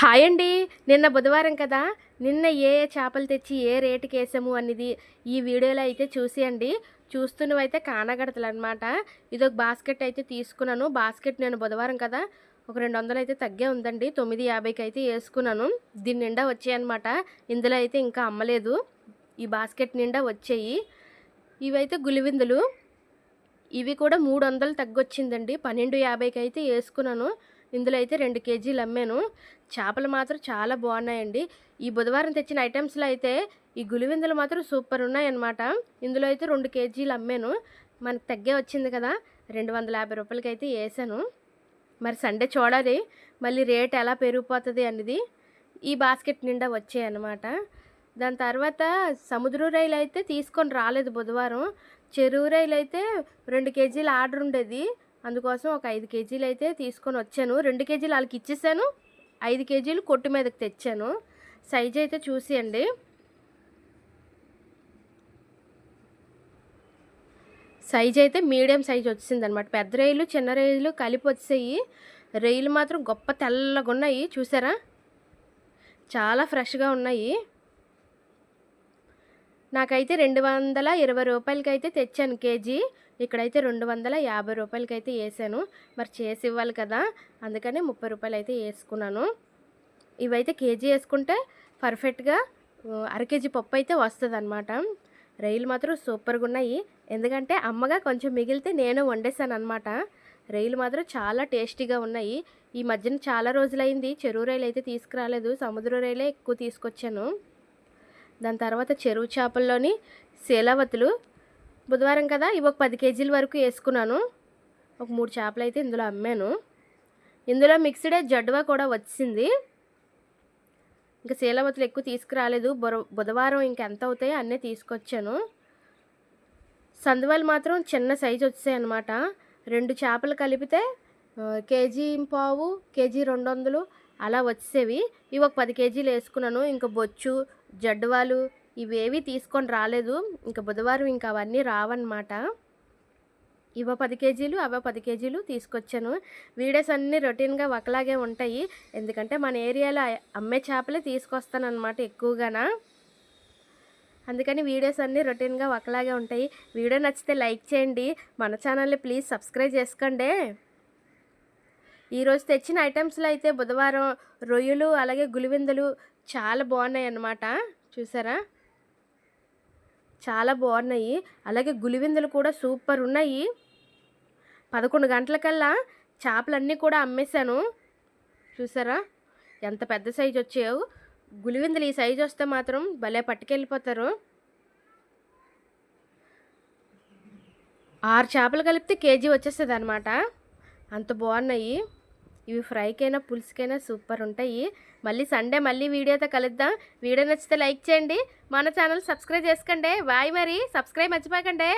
Hi అండి. నిన్న బుధవారం కదా? నిన్న ఏ ఏ చేపలు తెచ్చి ఏ రేటుకి వేసాము అనేది ఈ వీడియోలో అయితే చూసేయండి. చూస్తున్నవైతే కానగడతలు అనమాట ఇదొక బాస్కెట్ అయితే తీసుకున్నాను. బాస్కెట్ నేను బుధవారం కదా? ఒక రెండు వందలు అయితే తగ్గే ఉందండి. తొమ్మిది యాభైకి అయితే వేసుకున్నాను. దీని నిండా వచ్చాయన్నమాట. ఇందులో అయితే ఇంకా అమ్మలేదు. ఈ బాస్కెట్ నిండా వచ్చాయి. ఇవైతే గులివిందులు ఇవి కూడా మూడు వందలు తగ్గొచ్చిందండి. పన్నెండు యాభైకి అయితే వేసుకున్నాను. ఇందులో అయితే రెండు కేజీలు అమ్మాను. చేపలు మాత్రం చాలా బాగున్నాయండి. ఈ బుధవారం తెచ్చిన ఐటమ్స్లో అయితే ఈ గులివిందులు మాత్రం సూపర్ ఉన్నాయన్నమాట. ఇందులో అయితే రెండు కేజీలు అమ్మాను. మనకు తగ్గే వచ్చింది కదా. రెండు వందల యాభై రూపాయలకి అయితే వేసాను. మరి సండే చూడాలి. మళ్ళీ రేట్ ఎలా పెరిగిపోతుంది అనేది ఈ బాస్కెట్ నిండా వచ్చాయన్నమాట. దాని తర్వాత సముద్ర రైలు అయితే తీసుకొని రాలేదు బుధవారం. చెరువు రైలు అయితే రెండు కేజీలు ఆర్డర్ ఉండేది. అందుకోసం ఒక ఐదు కేజీలు అయితే తీసుకొని వచ్చాను. రెండు కేజీలు వాళ్ళకి ఇచ్చేసాను. ఐదు కేజీలు కొట్టు మీదకి తెచ్చాను. సైజ్ అయితే చూసేయండి. సైజ్ అయితే మీడియం సైజ్ వచ్చింది అనమాట పెద్ద రైలు చిన్న రైలు కలిపి వచ్చాయి రైలు మాత్రం గొప్ప తెల్లగా ఉన్నాయి. చూసారా? చాలా ఫ్రెష్గా ఉన్నాయి. నాకైతే రెండు వందల ఇరవై రూపాయలకైతే తెచ్చాను కేజీ. ఇక్కడైతే రెండు వందల యాభై రూపాయలకి అయితే వేసాను మరి చేసి ఇవ్వాలి కదా అందుకని ముప్పై రూపాయలు అయితే వేసుకున్నాను ఇవైతే కేజీ వేసుకుంటే పర్ఫెక్ట్గా అర కేజీ పప్పు అయితే వస్తుంది అనమాట రైలు మాత్రం సూపర్గా ఉన్నాయి. ఎందుకంటే అమ్మగా కొంచెం మిగిలితే నేను వండేసాను అనమాట రైలు మాత్రం చాలా టేస్టీగా ఉన్నాయి. ఈ మధ్యన చాలా రోజులైంది. చెరువు రైలు అయితే తీసుకురాలేదు. సముద్ర రైలే ఎక్కువ తీసుకొచ్చాను. దాని తర్వాత చెరువు చేపల్లోని శీలావతులు. బుధవారం కదా ఇవి ఒక పది కేజీల వరకు వేసుకున్నాను. ఒక మూడు చేపలు అయితే ఇందులో అమ్మాను. ఇందులో మిక్స్డే జడ్వా కూడా వచ్చింది. ఇంకా శీలావతులు ఎక్కువ తీసుకురాలేదు. బుర బుధవారం ఇంకెంత అవుతాయో అన్నీ తీసుకొచ్చాను. సందువాలు మాత్రం చిన్న సైజు వచ్చాయి అన్నమాట. రెండు చేపలు కలిపితే కేజీ పావు కేజీ రెండు వందలు అలా వచ్చేవి. ఇవి ఒక పది కేజీలు వేసుకున్నాను. ఇంకా బొచ్చు జడ్డువాలు ఇవేవి తీసుకొని రాలేదు. ఇంకా బుధవారం ఇంకా అవన్నీ రావన్నమాట. ఇవ పది కేజీలు అవ పది కేజీలు తీసుకొచ్చాను. వీడియోస్ అన్నీ రొటీన్గా ఒకలాగే ఉంటాయి. ఎందుకంటే మన ఏరియాలో అమ్మే చేపలే తీసుకొస్తానన్నమాట ఎక్కువగానా. అందుకని వీడియోస్ అన్నీ రొటీన్గా ఒకలాగే ఉంటాయి. వీడియో నచ్చితే లైక్ చేయండి. మన ఛానల్ని ప్లీజ్ సబ్స్క్రైబ్ చేసుకోండి. ఈరోజు తెచ్చిన ఐటమ్స్లో అయితే బుధవారం రొయ్యలు అలాగే గులివిందలు చాలా బాగున్నాయి అన్నమాట చూసారా? చాలా బాగున్నాయి. అలాగే గులివిందలు కూడా సూపర్ ఉన్నాయి. పదకొండు గంటలకల్లా చేపలన్నీ కూడా అమ్మేశాను. చూసారా? ఎంత పెద్ద సైజు వచ్చాయో. గులివిందలు ఈ సైజు వస్తే మాత్రం భలే పట్టుకెళ్ళిపోతారు. ఆరు చేపలు కలిపితే కేజీ వచ్చేస్తుంది అనమాట అంత బాగున్నాయి. ఇవి ఫ్రైకైనా పులుసుకైనా సూపర్ ఉంటాయి. మళ్ళీ సండే మళ్ళీ వీడియోతో కలుద్దాం. వీడియో నచ్చితే లైక్ చేయండి. మన ఛానల్ సబ్స్క్రైబ్ చేసుకోండి. బాయ్ మరి. సబ్స్క్రైబ్ మర్చిపోకండి.